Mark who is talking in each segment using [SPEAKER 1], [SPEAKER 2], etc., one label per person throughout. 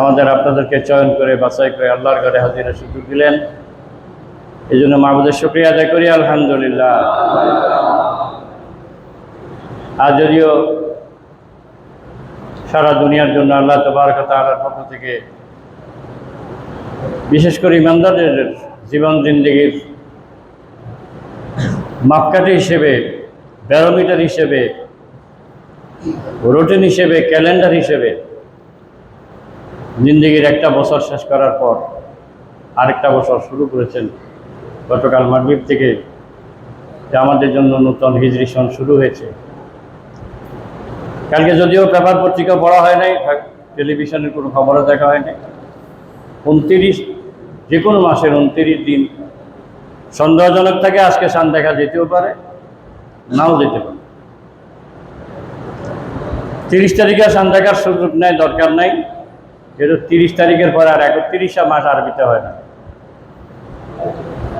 [SPEAKER 1] আমাদের আপনাদেরকে চয়ন করে, বাছাই করে আল্লাহর ঘরে হাজিরা সুযোগ দিলেন। এই জন্য মাহবুদের শুক্রিয়া আদায় করি, আলহামদুলিল্লাহ। আর যদিও সারা দুনিয়ার জন্য আল্লাহ তবরক আল্লাহর পক্ষ থেকে বিশেষ করে ইমানদারদের জীবন জিন্দগির মাপকাঠি হিসেবে, ব্যারোমিটার হিসেবে রুটিন হিসেবে ক্যালেন্ডার হিসেবে জিন্দগির একটা বছর শেষ করার পর আরেকটা বছর শুরু করেছেন। গতকাল মাগরিব থেকে যে আমাদের জন্য নতুন হিজরি সন শুরু হয়েছে। কালকে যদিও পেপার পত্রিকা পড়া হয় নাই, টেলিভিশনের কোনো খবরও দেখা হয় নাই। উনতিরিশ, যে কোনো মাসের উনতিরিশ দিন সন্দেহজনক থাকে, আজকে সান দেখা যেতেও পারে, নাও যেতে পারে। তিরিশ তারিখে সান দেখার সুযোগ নেই, দরকার নাই। যেহেতু তিরিশ তারিখের পরে আর একত্রিশটা মাস আরবিতে হয় না।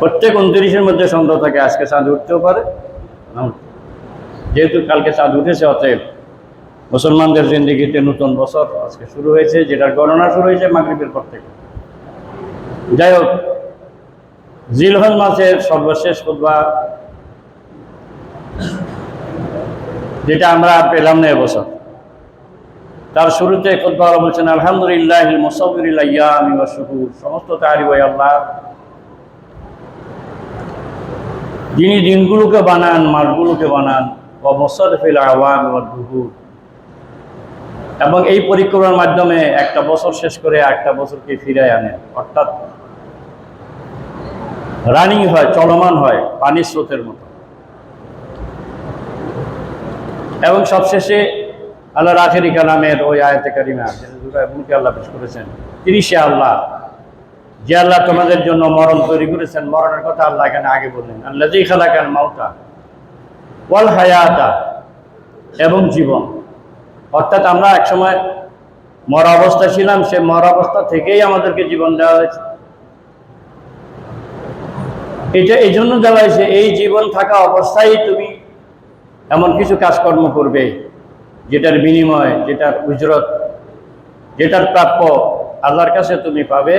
[SPEAKER 1] প্রত্যেক উনত্রিশের মধ্যে সন্দেহ থাকে, আজকে চাঁদ উঠতেও পারে। যেহেতু কালকে চাঁদ উঠেছে, অতএব মুসলমানদের জিন্দিগিতে নতুন বছর আজকে শুরু হয়েছে, যেটার গণনা শুরু হয়েছে মাগরিবের পর থেকে। যাই হোক, জিলহজ মাসের সর্বশেষ খুতবা, যেটা আমরা পেলাম না এবছর তার শুরুতে বলছেন আলহামদুলিল্লাহ সমস্ত তাহারি বই আল্লাহ। যিনি দিনগুলোকে বানান, মাসগুলোকে বানান এবং এই পরিক্রমার মাধ্যমে একটা বছর শেষ করে একটা বছরকে ফিরায় আনেন। অর্থাৎ রানিং হয়, চলমান হয়, পানির স্রোতের মতো। এবং সবশেষে আল্লাহ রাখেরি কালামের ওই আয়তে কারিমা মুখে আল্লাহ পেশ করেছেন। সে আল্লাহ, যে আল্লাহ তোমাদের জন্য মরণ তৈরি করেছেন, মরণের কথা আল্লাহ এখানে আগে বললেন। আল্লাহ যেই খালাকান মাউতা ওয়াল হায়াতা, এবং জীবন। অর্থাৎ আমরা একসময় মরা অবস্থা ছিলাম, সে মরা অবস্থা থেকেই আমাদেরকে জীবন দেওয়া হয়েছে। এটা এই জন্য দেওয়া হয়েছে, এই জীবন থাকা অবস্থায় তুমি এমন কিছু কাজকর্ম করবে। যেটার বিনিময়, যেটার উজরত, যেটার প্রাপ্য আল্লাহর কাছে তুমি পাবে।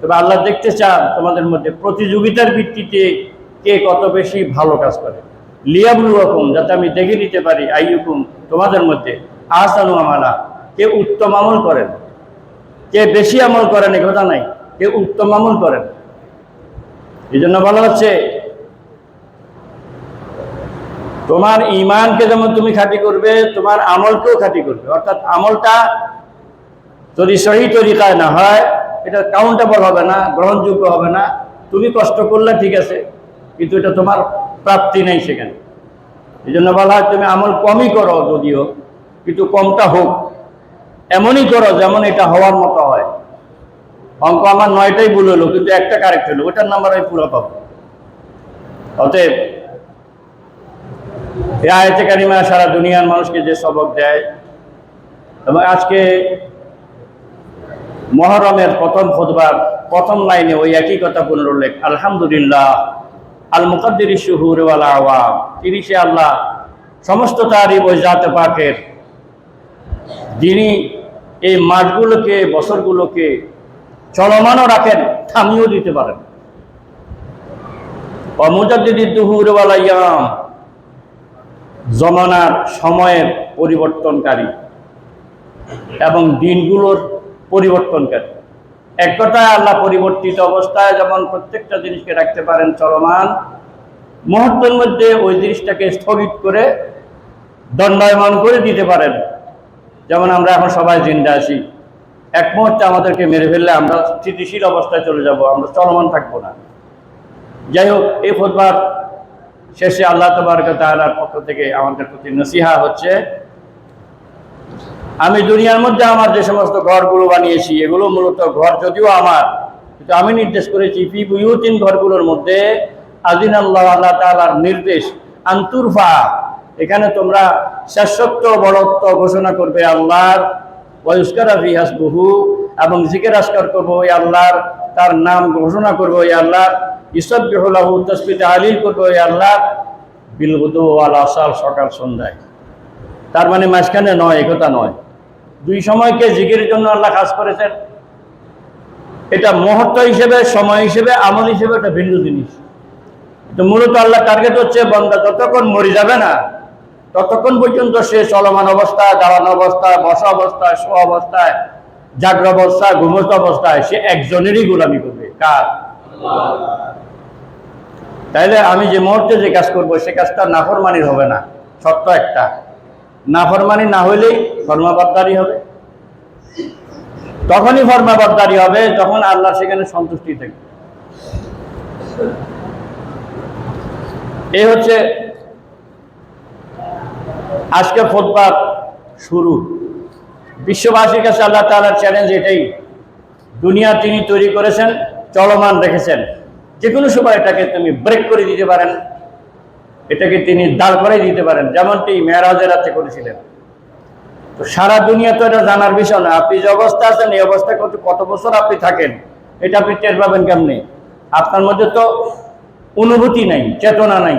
[SPEAKER 1] তবে আল্লাহ দেখতে চান তোমাদের মধ্যে প্রতিযোগিতার ভিত্তিতে কে কত বেশি ভালো কাজ করে। লিয়াবুল রকম যাতে আমি দেখে নিতে পারি, আইয়ুকুম, তোমাদের মধ্যে, আহসানু আমালা, কে উত্তম আমল করেন। কে বেশি আমল করেন, এ কথা নাই, কে উত্তম আমল করেন। এই জন্য বলা হচ্ছে তোমার ইমানকে যেমন তুমি খাঁটি করবে, তোমার আমলকেও খাঁটি করবে। অর্থাৎ আমলটা যদি সহি তরিকায় না হয়, এটা কাউন্টেবল হবে না, গ্রহণযোগ্য হবে না। তুমি কষ্ট করলে ঠিক আছে, কিন্তু এটা তোমার প্রাপ্তি নেই সেখানে। এই জন্য বলা হয়, তুমি আমল কমই করো যদিও, কিন্তু কমটা হোক। এমনই করো যেমন এটা হওয়ার মতো হয়। অঙ্ক আমার নয়টাই ভুল হলো, কিন্তু একটা কারেক্ট হলো, ওটার নাম্বার আমি পুরো পাবো। অতএব এই আয়তে কারিমা সারা দুনিয়ার মানুষকে যে সবক দেয়। এবং আজকে মহরমের প্রথম খুতবার প্রথম লাইনে ওই একই কথা পুনরুল্লেখ আলহামদুলিল্লাহ আল মুকদ্দির শুহুর ওয়াল আওয়াম সে আল্লাহ, সমস্ত তারিফ ওই জাতে পাকের যিনি এই মাঠগুলোকে বছরগুলোকে চলমানও রাখেন, থামিয়েও দিতে পারেন। অমুজাদ্দিদি দুহুর ওয়াল আয়াম জমানার সময়ের পরিবর্তনকারী এবং দিনগুলোর পরিবর্তনকারী। এক কথায় আল্লাহ পরিবর্তিত অবস্থায় যেমন প্রত্যেকটা জিনিসকে রাখতে পারেন চলমান, মুহূর্তের মধ্যে ওই জিনিসটাকে স্থগিত করে দণ্ডায়মান করে দিতে পারেন। যেমন আমরা এখন সবাই জিন্দা আছি। এক মুহূর্তে আমাদেরকে মেরে ফেললে আমরা স্থিতিশীল অবস্থায় চলে যাব, আমরা চলমান থাকব না। যাই হোক, এই খোদবার শেষে আল্লাহ তবরক তাআলার পক্ষ থেকে আমাদের প্রতি নসিহা হচ্ছে, আমি দুনিয়ার মধ্যে আমার যে সমস্ত ঘরগুলো বানিয়েছি, এগুলো মূলত ঘর যদিও আমার, কিন্তু আমি নির্দেশ করেছি বুয়ুতিন ঘরগুলোর মধ্যে আদিন আল্লাহ আল্লাহ তাআলার নির্দেশ, আন্তুরফা, এখানে তোমরা শ্রেষ্ঠত্ব, বড়ত্ব ঘোষণা করবে আল্লাহর ওয়ুস্কারা ফি হাসবুহু, এবং জিকের আসকার করব ওই আল্লাহর, তার নাম ঘোষণা করব ওই আল্লাহর সন্ধ্যায়। তার মানে মাঝখানে নয়, একথা নয়। দুই সময়কে জিকিরের জন্য আল্লাহ খাস করেছেন। এটা মুহূর্ত হিসেবে, সময় হিসেবে, আমল হিসেবে এটা ভিন্ন জিনিস। তো মূলত আল্লাহ টার্গেট হচ্ছে বন্দা যতক্ষণ মরে যাবে না, ততক্ষণ পর্যন্ত সে চলমান অবস্থায় দাঁড়ানো অবস্থায়, বসা অবস্থায় শো অবস্থায় জাগ্র অবস্থায়, ঘুমস্ত অবস্থায় সে একজনেরই গোলামি করবে। কার? তাইলে আমি যে মুহূর্তে যে কাজ করব, সে কাজটা নাফরমানির হবে না। সত্য একটা। নাফরমানি না হইলেই ফর্মাবাদদারি হবে। তখনই ফর্মাবাদদারি হবে যখন আল্লাহ সেখানে সন্তুষ্টি থাকবে। এই হচ্ছে আজকে ফোটবার শুরু। বিশ্ববাসীর কাছে আল্লাহ তাআলার চ্যালেঞ্জ এটাই। দুনিয়া তিনি তৈরি করেছেন, চলমান রেখেছেন। যে কোনো সময় এটাকে তুমি ব্রেক করে দিতে পারেন। এটাকে তিনি দাঁড় করে দিতে পারেন, যেমনটি মেয়েরাজের রাতে করেছিলেন। তো সারা দুনিয়া তো এটা জানার বিষয় না। আপনি যে অবস্থা আছেন, এই অবস্থায় কত কত বছর আপনি থাকেন, এটা আপনি টের পাবেন কেমনি? আপনার মধ্যে তো অনুভূতি নাই, চেতনা নাই।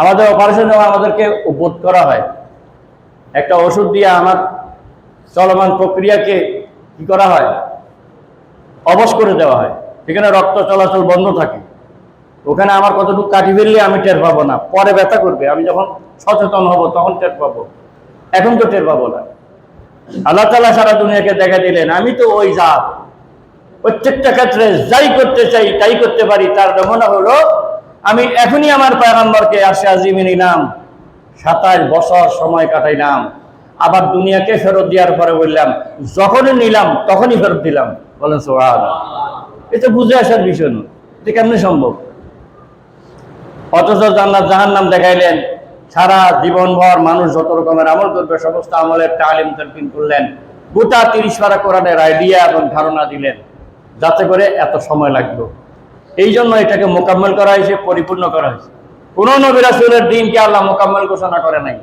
[SPEAKER 1] আমাদের অপারেশন যখন আমাদেরকে বোধ করা হয়, একটা ওষুধ দিয়ে আমার চলমান প্রক্রিয়াকে কি করা হয়? অবশ করে দেওয়া হয়। সেখানে রক্ত চলাচল বন্ধ থাকে। ওখানে আমার কতটুকু কাটি ফেললে আমি টের পাবো না। পরে ব্যথা করবে। আমি যখন সচেতন হব তখন টের পাবো। এখন তো টের পাবো না। আল্লাহ তালা সারা দুনিয়াকে দেখা দিলেন। আমি তো ওই জাত। প্রত্যেকটা ক্ষেত্রে যাই করতে চাই, তাই করতে পারি। তার নমুনা হলো, আমি এখনই আমার পয়গম্বরকে আসে আজিমে নিলাম সাতাশ বছর সময় কাটাইলাম। আবার দুনিয়াকে ফেরত দেওয়ার পরে বললাম, যখনই নিলাম, তখনই ফেরত দিলাম। বলেন এটা বুঝে আসার বিষয় নয় এটা কেমনি সম্ভব? অথচ জান্নাত জাহান নাম দেখাইলেন, সারা জীবনভর মানুষ যত রকমের আমল করবে, সমস্ত আমলের তালিম তলকিন করলেন। গোটা তিরিশ পারা কোরআনের আইডিয়া এবং ধারণা দিলেন, যাতে করে এত সময় লাগল। এই জন্য এটাকে মোকাম্মল করা হয়েছে, পরিপূর্ণ করা হয়েছে। কোন নবিরাসুলের দিনকে আল্লাহ মোকাম্মল ঘোষণা করে নাই।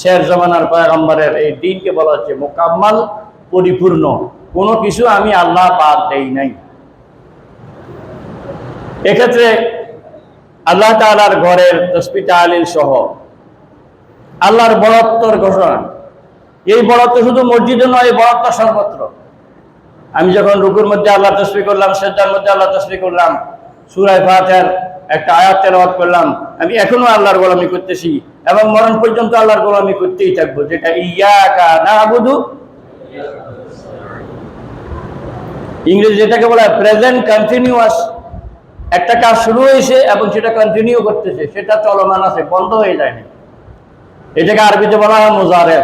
[SPEAKER 1] শের জমানার পয়গম্বরের এই দিনকে বলা হচ্ছে মোকাম্মল পরিপূর্ণ। কোনো কিছু আমি আল্লাহ বাদ দেই নাই। এক্ষেত্রে আল্লাহ তাআলার ঘরের তসপিটা আলীল সহ আল্লাহর বড়ত্বর ঘোষণা। এই বড়ত্ব শুধু মসজিদে নয়, এই বড়ত্ব সর্বত্র। আমি যখন রুকুর মধ্যে আল্লাহ তসবি করলাম সেজার মধ্যে আল্লাহ তসবি করলাম সুরায় ফাতের একটা আয়াত তেলাওয়াত করলাম, আমি এখনও আল্লাহর গোলামি করতেছি এবং মরণ পর্যন্ত আল্লাহর গোলামি করতেই থাকব, যেটা ইয়াকা না বুধু ইংরেজি যেটাকে বলা হয় প্রেজেন্ট কন্টিনিউয়াস একটা কাজ শুরু হয়েছে এবং সেটা কন্টিনিউ করতেছে, সেটা চলমান আছে, বন্ধ হয়ে যায়নি। এটাকে আরবিতে বলা হয় মোজারে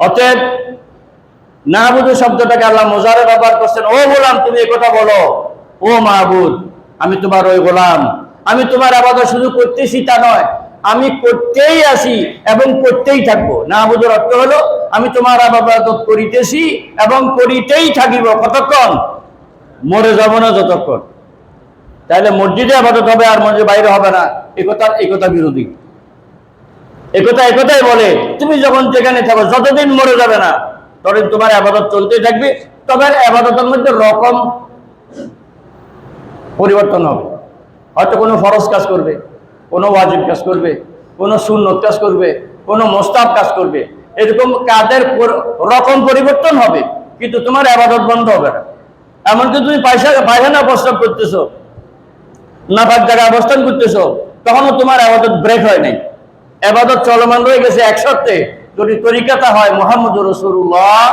[SPEAKER 1] অতএব না বুধু শব্দটাকে আল্লাহ মোজারে ব্যবহার করছেন, ও বললাম তুমি কথা বলো। ও মাহবুদ আমি তোমার ওই গোলাম। আমি তোমার আবাদত শুধু করতেছি তা নয়। আমি করতেই আসি এবং করতেই থাকব। না বুধুর অর্থ হলো, আমি তোমার আবাদত করিতেছি এবং করিতেই থাকিব। কতক্ষণ? মরে যাব না যতক্ষণ। তাহলে মসজিদে আবাদত হবে আর মসজিদ বাইরে হবে না। একথা একথা বিরোধী। একথা একথাই বলে, তুমি যখন যেখানে থাকো, যতদিন মরে যাবে না, ততদিন তোমার আবাদত চলতেই থাকবে। তবে আবাদতের মধ্যে রকম পরিবর্তন হবে। হয়তো কোনো ফরজ কাজ করবে, কোনো ওয়াজিব কাজ করবে, কোনো সুন্নত কাজ করবে, কোনো মোস্তাব কাজ করবে। এরকম কাজের রকম পরিবর্তন হবে, কিন্তু তোমার আবাদত বন্ধ হবে না। এমনকি তুমি পয়সা পায়খানা প্রস্তাব করতেছো নাপাক জায়গায় অবস্থান করতেছো, তখনও তোমার আবাদত ব্রেক হয় নাই। আবাদত চলমান রয়ে গেছে এক সপ্তাহে যদি তরিকাটা হয় মোহাম্মদ রসুল্লাহ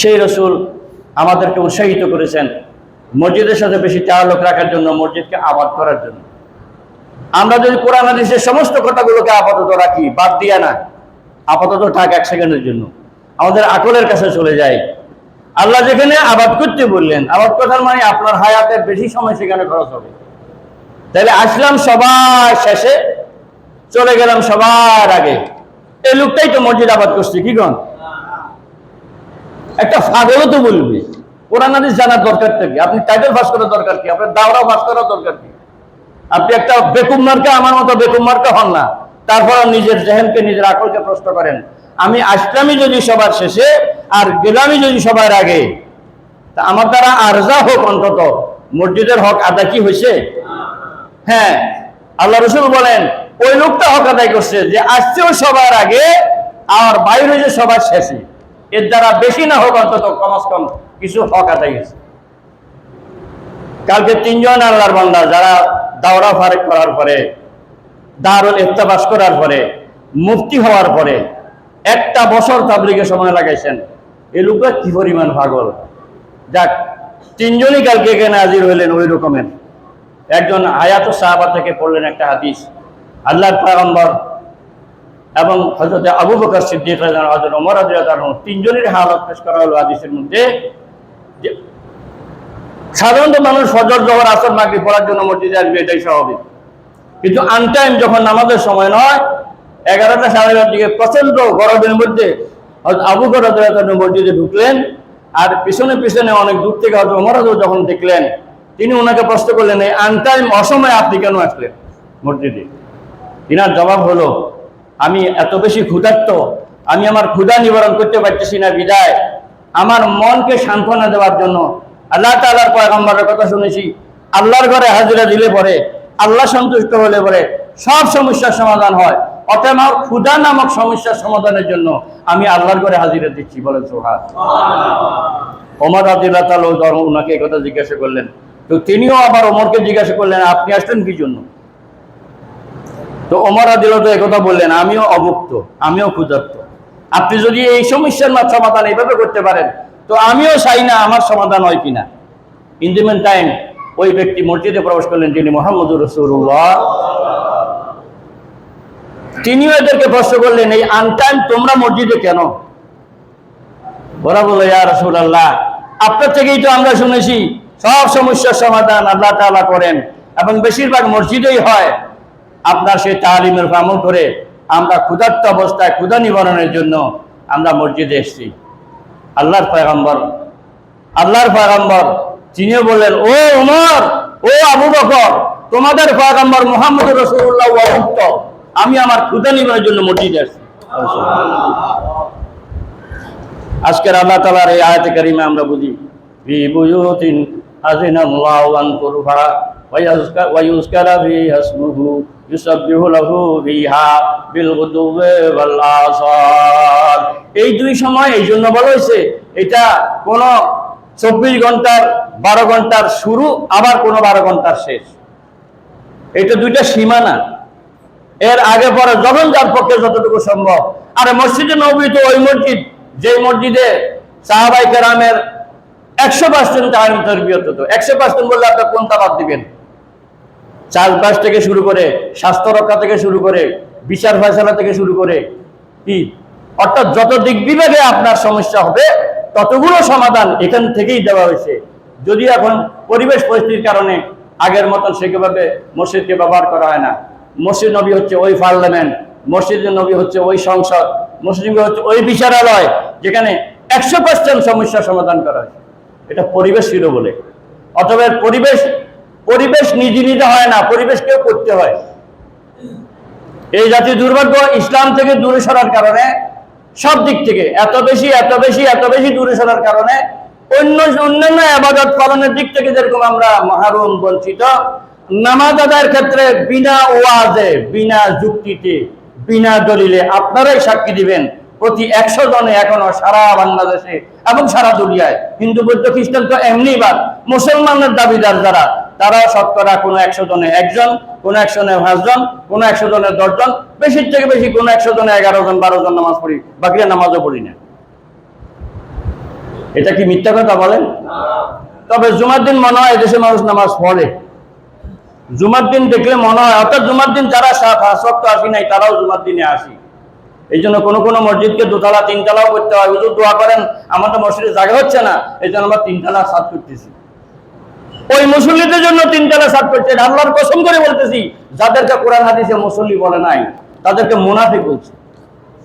[SPEAKER 1] সেই রসুল আমাদেরকে উৎসাহিত করেছেন মসজিদের সাথে বেশি তাল্লুক রাখার জন্য, মসজিদকে আবাদ করার জন্য। আমরা যদি কোরআন, হাদিসের সমস্ত কথাগুলোকে আপাতত রাখি, বাদ দিয়া না, আপাতত থাক এক সেকেন্ডের জন্য। আমাদের আকলের কাছে চলে যায় আল্লাহ যেখানে আবাদ করতে বললেন, আবাদ কথার মানে আপনার হায়াতের বেশি সময় সেখানে খরচ হবে। তাহলে আসলাম সবার শেষে, চলে গেলাম সবার আগে। এই লোকটাই তো মসজিদ আবাদ করছে, কি গণ একটা পাগলও তো বলবে। কোরআন হাদিস জানার দরকার কি? আপনি টাইটেল পাস করার দরকার কি? আপনার দাওরা পাস করার দরকার কি? আপনি একটা বেকুম মার্কা, আমার মতো বেকুম মার্কা হন না। তারপর নিজের জেহেনকে, নিজের আকলকে প্রশ্ন করেন, আমি আসলামই যদি সবার শেষে আর গেলামই যদি সবার আগে, তা আমার দ্বারা আরজা হোক অন্তত, মসজিদের হক আদা কি হয়েছে হ্যাঁ আল্লাহ রসুল বলেন, ওই লোকটা হক আদায় করছে যে আসছেও সবার আগে, আর বাইরে যে সবার শেষে। এর দ্বারা বেশি না হোক অন্তত কমাস কম কিছু হক আদায় হয়েছে। কালকে তিনজন আল্লাহর বান্দা যারা দাওরা ফারেক করার পরে দারুল ইফতাবাস করার পরে মুফতি হওয়ার পরে একটা বছর তাবলিগে সময় লাগাইছেন এই লোকটা কি পরিমাণ পাগল? যাক তিনজনই কালকে এখানে হাজির হইলেন ওই রকমের। একজন আয়াত সাহাবা থেকে পড়লেন একটা হাদিস আল্লাহর পয়গম্বর এবং হজরত আবু বকর সিদ্দিক রাদিয়াল্লাহু আনহু, তিনজনের হালত পেশ করা হলো হাদিসের মধ্যে। সাধারণত মানুষ ফজর, জহর, আসর, মাগরিব পড়ার জন্য মসজিদে আসবে, এটাই স্বাভাবিক। কিন্তু আনটাইম যখন নামাজের সময় নয়, এগারোটা সাড়ে এগারোটার দিকে প্রচণ্ড গরমের মধ্যে আবু আনহু মসজিদে ঢুকলেন আর পিছনে পিছনে অনেক দূর থেকে হয়তো ওমর রাদিয়াল্লাহু যখন দেখলেন, তিনি ওনাকে প্রশ্ন করলেন, এই আনটাইম অসময়ে আপনি কেন আসলেন মসজিদে? তিনার জবাব হলো, আমি এত বেশি ক্ষুধার্ত, আমি আমার ক্ষুধা নিবারণ করতে পারতেছি না, বিদায়। আমার মনকে সান্ত্বনা দেওয়ার জন্য আল্লাহ তাআলার পয়গম্বরের কথা শুনেছি। আল্লাহর ঘরে হাজিরা দিলে পরে, আল্লাহ সন্তুষ্ট হলে পরে সব সমস্যার সমাধান হয়। অতএব আমার ক্ষুধা নামক সমস্যার সমাধানের জন্য আমি আল্লাহর ঘরে হাজিরা দিচ্ছি, বলেন সোহাদ ওমর আদিল্লাহ তাআলা ওনাকে কথা জিজ্ঞাসা করলেন। তো তিনিও আবার ওমরকে জিজ্ঞাসা করলেন, আপনি আসলেন কি জন্য? তো ওমর আদিল তো একথা বললেন, আমিও অভুক্ত আমিও ক্ষুধার্ত। আপনি যদি এই সমস্যার সমাধান এইভাবে করতে পারেন। তো আমিও চাই না আমার সমাধান হয় কিনা। ইন দি টাইম ওই ব্যক্তি মসজিদে প্রবেশ করলেন, যিনি মোহাম্মদ রসুল্লাহ তিনিও এদেরকে প্রশ্ন করলেন, এই আনটাইম তোমরা মসজিদে কেন? ওরা বলল, ইয়া রসুল্লাহ আপনার থেকেই তো আমরা শুনেছি, সব সমস্যার সমাধান আল্লাহ তাআলা করেন এবং বেশিরভাগ মসজিদেই হয়। আপনার সেই তালিমের আমল করে আমরা ক্ষুধার্ত অবস্থায় ক্ষুধা নিবারণের জন্য আমরা মসজিদে এসেছি। আল্লাহর পয়গম্বর আল্লাহর পয়গম্বর, তিনিও বললেন, ও উমর, ও আবু বকর, তোমাদের পয়গম্বর মোহাম্মদ রসুল্লাহ আমি আমার ক্ষুধা নিবারণের জন্য মসজিদে আসছি আজকের আল্লাহ তালার এই আয়াতে কারিমে আমরা বুঝি, ফি বুয়ুতিন আযিনাল্লাহু আন তুরফা ওয়া ইসমুহু ইউসাব্বিহু লাহু ফিহা বিল গুদুওয়ি ওয়াল এই দুই সময় এই জন্য বলা হয়েছে, এটা কোন চব্বিশ ঘণ্টার, বারো ঘণ্টার শুরু, আবার কোন বারো ঘণ্টার শেষ। এটা দুইটা সীমানা। এর আগে পরে যখন যার পক্ষে যতটুকু সম্ভব। আর মসজিদে নবী তো ওই মসজিদ যে মসজিদে সাহাবাই কেরামের একশো পার্সেন্ট টাইম তরবিয়ত হতো একশো পার্সেন্ট বললে আপনার কোনটা বাদ দিবেন? চাষবাস থেকে শুরু করে স্বাস্থ্য রক্ষা থেকে শুরু করে বিচার ফয়সলা থেকে শুরু করে কি? অর্থাৎ যত দিক বিভাগে আপনার সমস্যা হবে, ততগুলো সমাধান এখান থেকেই দেওয়া হয়েছে। যদি এখন পরিবেশ পরিস্থিতির কারণে আগের মতন সেভাবে মসজিদকে ব্যবহার করা হয় না। মসজিদ নবী হচ্ছে ওই পার্লামেন্ট, মসজিদ নবী হচ্ছে ওই সংসদ, মসজিদ নবী হচ্ছে ওই বিচারালয়, যেখানে একশো পার্সেন্ট সমস্যার সমাধান করা হয় এটা পরিবেশ ছিল বলে। অথবা পরিবেশ পরিবেশ নিজে নিজে হয় না, পরিবেশকেও করতে হয়। এই জাতীয় দুর্ভাগ্য ইসলাম থেকে দূরে সরার কারণে, সব দিক থেকে, এত বেশি এত বেশি এত বেশি দূরে সরার কারণে, অন্য, অন্যান্য আবাদত পালনের দিক থেকে যেরকম আমরা মাহরুম, বঞ্চিত, নামাজ আদায়ের ক্ষেত্রে বিনা ওয়াজে, বিনা যুক্তিতে, বিনা দলিলে আপনারাই সাক্ষী দিবেন। প্রতি একশো জনে এখনও সারা বাংলাদেশে এবং সারা দুনিয়ায়। হিন্দু, বৌদ্ধ, খ্রিস্টান তো এমনি বাদ। মুসলমানের দাবিদার যারা, তারা শতকরা কোনো একশো জনে একজন, কোনো একশো জনে পাঁচজন, কোনো একশো জনে দশজন, বেশির থেকে বেশি কোনো একশো জনে এগারো জন, বারো জন নামাজ পড়ি, বাকিরা নামাজও পড়ি না। এটা কি মিথ্যা কথা বলেন? তবে জুমার দিন মনে হয় এদেশে মানুষ নামাজ পড়ে। জুমার দিন দেখলে মনে হয়, অর্থাৎ জুমার দিন যারা সপ্তাহ আসি নাই, তারাও জুমার দিনে আসি। এই জন্য কোনো কোনো মসজিদকে দোতলা, তিনতলাও করতে হয়। হুজুর দোয়া করেন, আমার তো মসজিদে জায়গা হচ্ছে না এই জন্য আমরা তিনতলা সাত করতেছি। ওই মুসল্লিদের জন্য তিনতলা সাত করছে আল্লাহর কসম করে বলতেছি, যাদেরকে কোরআন, হাদিসে মুসল্লি বলে নাই, তাদেরকে মুনাফিক বলছে।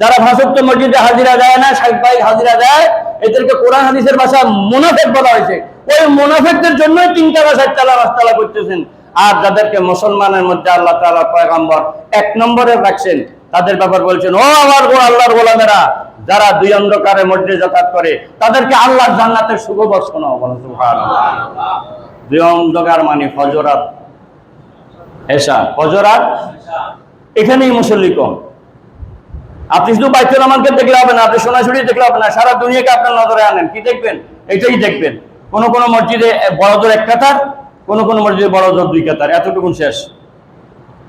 [SPEAKER 1] যারা ভাষক্ত মসজিদে হাজিরা দেয় না বাইক হাজিরা দেয়, এদেরকে কোরআন, হাদিসের ভাষা মুনাফেক বলা হয়েছে। ওই মুনাফেকদের জন্যই তিনতলা, চারতলা, পাঁচতলা করতেছেন। আর যাদেরকে মুসলমানের মধ্যে আল্লাহ তাআলা পয়গম্বর এক নম্বরে রাখছেন, তাদের ব্যাপার বলছেন, ও আমার গো, আল্লাহর গোলামেরা, যারা দুই অন্ধকারে মধ্যে যাতায়াত করে, তাদেরকে আল্লাহর সুখবর শোনাও। বলো দুই অন্ধকার মানে ফজরাত এসা ফজরাত এখানেই মুসল্লি কম। আপনি শুধু বাইতুল আমানকে দেখলে হবে না, আপনি সোনাঝুরি দেখলে হবে না, সারা দুনিয়াকে আপনার নজরে আনেন। কি দেখবেন? এটাই দেখবেন। কোন কোন মসজিদে বড়জোর এক কাতার কোন কোন মসজিদে বড়জোর দুই কাতার এতটুকুন শেষ।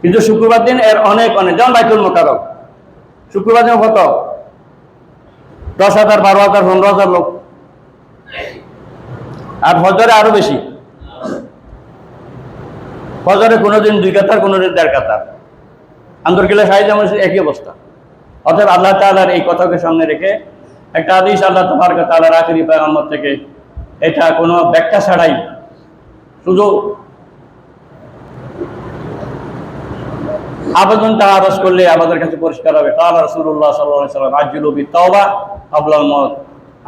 [SPEAKER 1] কিন্তু শুক্রবার দিন এর অনেক অনেক, যেমন বাইতুল মোকারক শুক্রবার দিন কত? দশ হাজার, বারো হাজার, পনেরো হাজার লোক। আর ফজরে আরও বেশি। ফজরে কোনোদিন দুই কাতার, কোনোদিন দেড় কাতার। আন্দরকিলা সাহিদ মসজিদ একই অবস্থা। অর্থাৎ আল্লাহ তালার এই কথাকে সামনে রেখে একটা আদিস আল্লাহ তবরক তালার আখরি পেগম্বর থেকে, এটা কোনো ব্যাখ্যা ছাড়াই শুধু আবেদনটা আরজ করলে আমাদের কাছে পরিষ্কার হবে। তালা রসুল্লাহ সাল্লাম মত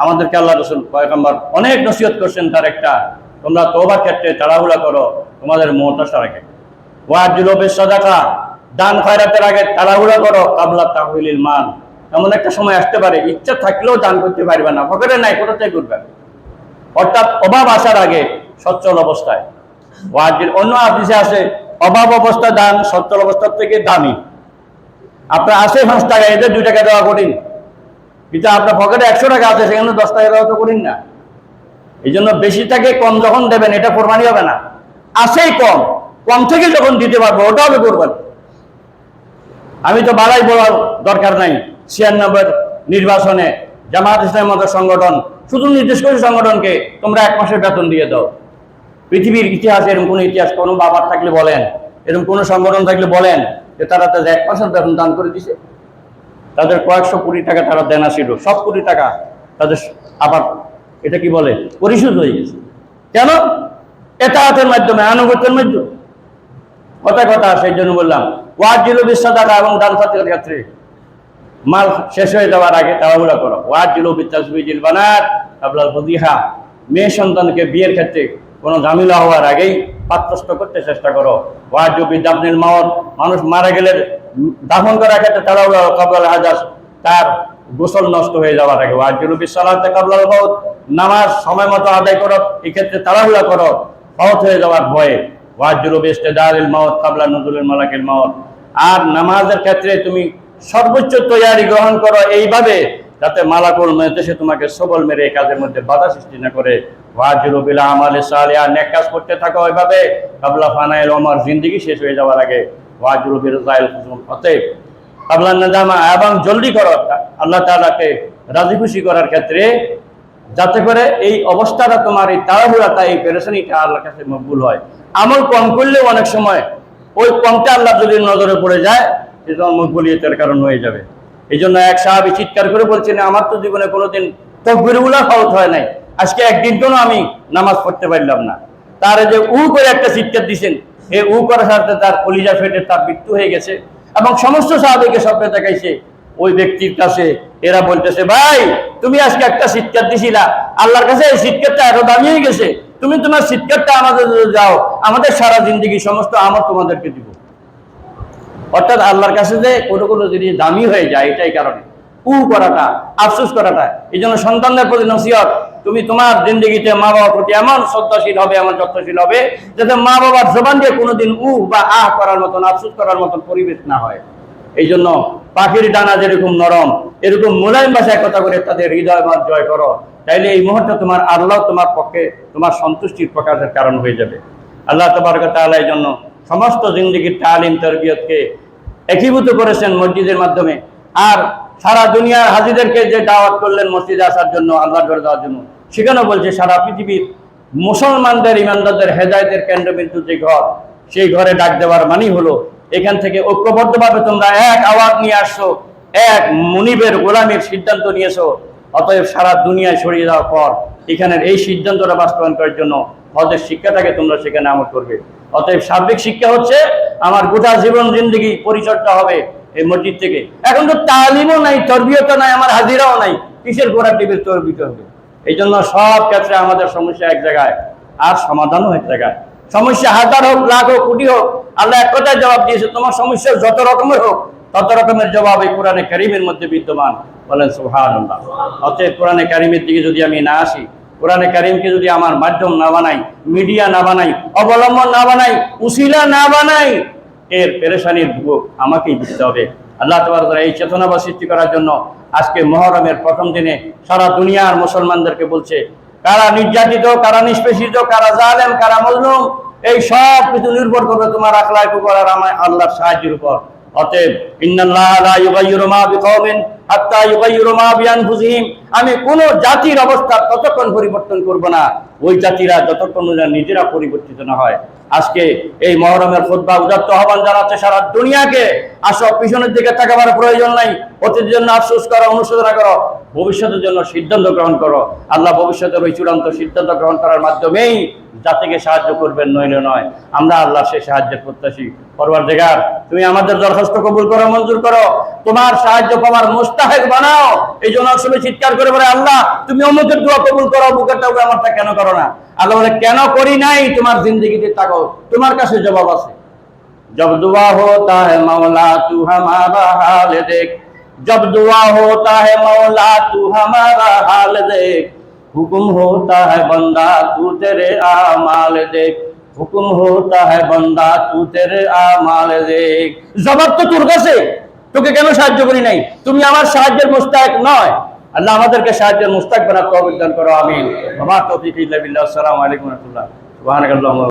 [SPEAKER 1] আমাদেরকে আল্লাহ রসুল পয়গম্বর অনেক নসিহত করছেন তার একটা, তোমরা তওবার ক্ষেত্রে তাড়াহুড়া করো, তোমাদের মত সদাকা দান খয়রাতের আগে তাড়াহুড়া করো কাবলা তাহলিল মান এমন একটা সময় আসতে পারে, ইচ্ছা থাকলেও দান করতে পারবে না। পকেটে নাই কোথায় করবে অর্থাৎ অভাব আসার আগে সচ্ছল অবস্থায়। ওয়াজির অন্য হাদিসে আছে, অভাব অবস্থা দান, সচ্ছল অবস্থার থেকে দামি। আপনার আছে পাঁচ টাকা, এদের দুই টাকা দেওয়া কঠিন। কিন্তু আপনার পকেটে একশো টাকা আছে, সেখানে দশ টাকা দেওয়া তো কঠিন না। এই জন্য বেশি থেকে কম যখন দেবেন, এটা কোরবানি হবে না। আসেই কম কম থেকে যখন দিতে পারব, ওটা হবে কোরবানি। আমি তো বাড়াই বলার দরকার নাই, ছিয়ানব্বই নির্বাচনে জামাত ইসলামের মতো সংগঠন, শুধু নির্দেশ করে সংগঠনকে তোমরা এক মাসের বেতন দিয়ে দাও। পৃথিবীর ইতিহাসে এরকম কোনো ইতিহাস কোনো বাবার থাকলে বলেন, এরকম কোনো সংগঠন থাকলে বলেন যে তারা তাদের এক মাসের বেতন দান করে দিছে। তাদের কয়েকশো কোটি টাকা তারা দেনা ছিল, সব কোটি টাকা তাদের আবার এটা কি বলে? পরিশোধ হয়ে গেছে। কেন? এতাহাতের মাধ্যমে, আনুগত্যের মাধ্যমে। কথা কথা, সেই জন্য বললাম, ওয়াজিল বিশ্বদাতা এবং দান ফাতের ক্ষেত্রে মাল শেষ হয়ে যাওয়ার আগে তাড়াহুড়া করো। ওয়াজিল বিতাসবিজিল বানাত আবলাল ফদিহা মেয়ে সন্তানকে বিয়ের ক্ষেত্রে কোনো ঝামেলা হওয়ার আগেই পাত্রস্থ করতে চেষ্টা করো। ওয়াজু বিদাবনিল মাওয়াত মানুষ মারা গেলে দাফন করার ক্ষেত্রে তাড়াহুড়া কাবলাল হাজাস তার গোসল নষ্ট হয়ে যাওয়ার আগে। ওয়াজিল বিশ্বলাতে কাবলাল মাউত নামাজ সময় মতো আদায় করো, এক্ষেত্রে তাড়াহুড়া করো ফত হয়ে যাওয়ার ভয়ে। ওয়াজুরু বিস্তেদারিল মাউত কাবলা নজরুল মালাকিল মাউত আর নামাজের ক্ষেত্রে তুমি সর্বোচ্চ তৈয়ারি গ্রহণ করো, এইভাবে যাতে মালা মালাকুল মেতে তোমাকে সবল মেরে এই কাজের মধ্যে বাধা সৃষ্টি না করে। ওয়াজুরু বিলা আমালে সালিয়া নেক কাজ করতে থাকো ওইভাবে কাবলা ফানাইল ওমর জিন্দিগি শেষ হয়ে যাওয়ার আগে ওয়াজুরু বিল জাইল হুজুম অতএব কাবলা নাজামা এবং জলদি করো। আল্লাহ তাআলাকে রাজি খুশি করার ক্ষেত্রে যাতে করে এই অবস্থাটা তোমার এই তাড়াহুড়াটা এই পেরেশানিটা আল্লাহর কাছে মকবুল হয়। আমল কম করলেও অনেক সময় ওই কমটা আল্লাহ যদি নজরে পড়ে যায় সেটা মকবুলিয়তের কারণ হয়ে যাবে। এই জন্য এক সাহাবি চিৎকার করে বলছেন, আমার তো জীবনে কোনোদিন তকবিরগুলা খরচ হয় নাই। আজকে একদিন কোনো আমি নামাজ পড়তে পারলাম না? তার যে উ করে একটা চিৎকার দিছেন এই উ করার সাথে তার কলিজা ফেটে তার মৃত্যু হয়ে গেছে। এবং সমস্ত সাহাবিকে স্বপ্নে দেখাইছে, ওই ব্যক্তির কাছে এরা বলতেছে, ভাই, তুমি আজকে একটা চিৎকার দিছিলা। আল্লাহর কাছে এই চিৎকারটা এত দামি হয়ে গেছে। তুমি তোমার চিৎকারটা আমাদের যাও। আমাদের সারা জিন্দগি সমস্ত আমার তোমাদেরকে দিব। অর্থাৎ আল্লাহর কাছে যে কোনো কোনো জিনিস দামি হয়ে যায়, এটাই কারণে। উ করাটা, আফসোস করাটা, এই জন্য সন্তানদের প্রতি নসিহত, তুমি তোমার জিন্দগিতে মা বাবার প্রতি এমন শ্রদ্ধাশীল হবে, এমন যত্নশীল হবে, যাতে মা বাবার জবান দিয়ে কোনোদিন উ বা আহ করার মতন, আফসোস করার মতন পরিবেশ না হয়। এই জন্য পাখির ডানা যেরকম নরম, এরকম মোলায়েম ভাষায় কথা করে তাদের হৃদয় বাদ জয় করো। তাইলে এই মুহূর্তে তোমার আল্লাহ তোমার পক্ষে, তোমার সন্তুষ্টির প্রকাশের কারণ হয়ে যাবে। আল্লাহ তবরক তাআলা এই জন্য সমস্ত জিন্দগির তালিম, তরবিয়তকে একীভূত করেছেন মসজিদের মাধ্যমে। আর সারা দুনিয়ার হাজিদেরকে যে দাওয়াত করলেন মসজিদে আসার জন্য আল্লাহ করে দেওয়ার জন্য, সেখানেও বলছে, সারা পৃথিবীর মুসলমানদের, ইমানদারদের, হেদায়তের কেন্দ্রবিন্দু যে ঘর, সেই ঘরে ডাক দেওয়ার মানেই হলো, এখান থেকে ঐক্যবদ্ধভাবে তোমরা এক আওয়াজ নিয়ে আসছো, এক মুনিবের গোলামের সিদ্ধান্ত নিয়েছো, অতএব সারা দুনিয়ায় ছড়িয়ে যাওয়ার পর, এখানের এই সিদ্ধান্তটা বাস্তবায়ন করার জন্য হজের শিক্ষাটাকে তোমরা সেখানে আমল করবে। অতএব সার্বিক শিক্ষা হচ্ছে আমার গোটা জীবন জিন্দগি পরিচর্যা হবে এই মসজিদ থেকে। এখন তো তালিমও নাই, তরবিয়তও নাই, আমার হাজিরাও নাই। কিসের গোড়া টিভির তরবিত হবে? এই জন্য সব ক্ষেত্রে আমাদের সমস্যা এক জায়গায়, আর সমাধানও এক জায়গায়। সমস্যা হাজার হোক, লাখ হোক, কোটি হোক, আল্লাহ এক কথায় জবাব দিয়েছে, তোমার সমস্যা যত রকমের হোক, তত রকমের জবাব এই কোরআনে কারিমের মধ্যে বিদ্যমান। বলেন সুহান অতএব কোরআনে কারিমের দিকে যদি আমি না আসি কোরআনে কারিমকে যদি আমার মাধ্যম না বানাই, মিডিয়া না বানাই, অবলম্বন না বানাই উশিলা না বানাই, এর পেরেশানির ভোগ আমাকেই বুঝতে হবে। আল্লাহ তোমার এই চেতনাবাদ সৃষ্টি করার জন্য আজকে মহরমের প্রথম দিনে সারা দুনিয়ার মুসলমানদেরকে বলছে, কারা নির্যাতিত, কারা নিষ্পেষিত, কারা জালেম, কারা মজলুম, এই সব কিছু নির্ভর করবে তোমার আখলায় আল্লাহর সাহায্যের উপর। অতএব আমি কোন জাতির অবস্থা ততক্ষণ পরিবর্তন করব না। ওই জাতিরা যতক্ষণ নিজেরা পরিবর্তিত না হয়। আজকে এই মহরমের ফুটবা উদাত্ত আহ্বান জানাচ্ছে সারা দুনিয়াকে। আসো, পিছনের দিকে তাকাবার প্রয়োজন নাই। অতীতের জন্য আফসোস করো, অনুশোচনা করো। ভবিষ্যতের জন্য সিদ্ধান্ত গ্রহণ করো। আল্লাহ ভবিষ্যতের ওই চূড়ান্ত সিদ্ধান্ত গ্রহণ করার মাধ্যমেই জাতিকে সাহায্য করবেন, নইলে নয়। আমরা আল্লাহ সে সাহায্যের প্রত্যাশী। পরবার জায়গার তুমি আমাদের দরখাস্ত কবুল করো, মঞ্জুর করো। তোমার সাহায্য পাওয়ার মোস্তাহেক বানাও। এই জন্য আসলে চিৎকার করে বলে, আল্লাহ, তুমি অমুকের দোয়া কবুল করো বুকের টাকা আমারটা কেন করো না? আল্লাহ বলে, কেন করি নাই? তোমার জিন্দগিতে তাকাও। তোমার কাছে জবাব আছে। জব দুয়া হো তা হ্যাঁ মাওলা তু হামারা হালে দেখ। جب دعا ہوتا ہے مولا تو ہمارا حال دیکھ حکم ہوتا ہے بندہ تو تیرے اعمال دیکھ حکم ہوتا ہے بندہ تو জবাব তো তোর কাছে তোকে কেন সাহায্য করি নাই তুমি আমার সাহায্যের মুস্তাক নয় আল্লাহ আমাদেরকে সাহায্যের মুস্তাক বানাতে তৌফিক দান করো আমিন বাবা তৌফিক ইল্লা বিল্লাহ আসসালামু আলাইকুম ওয়া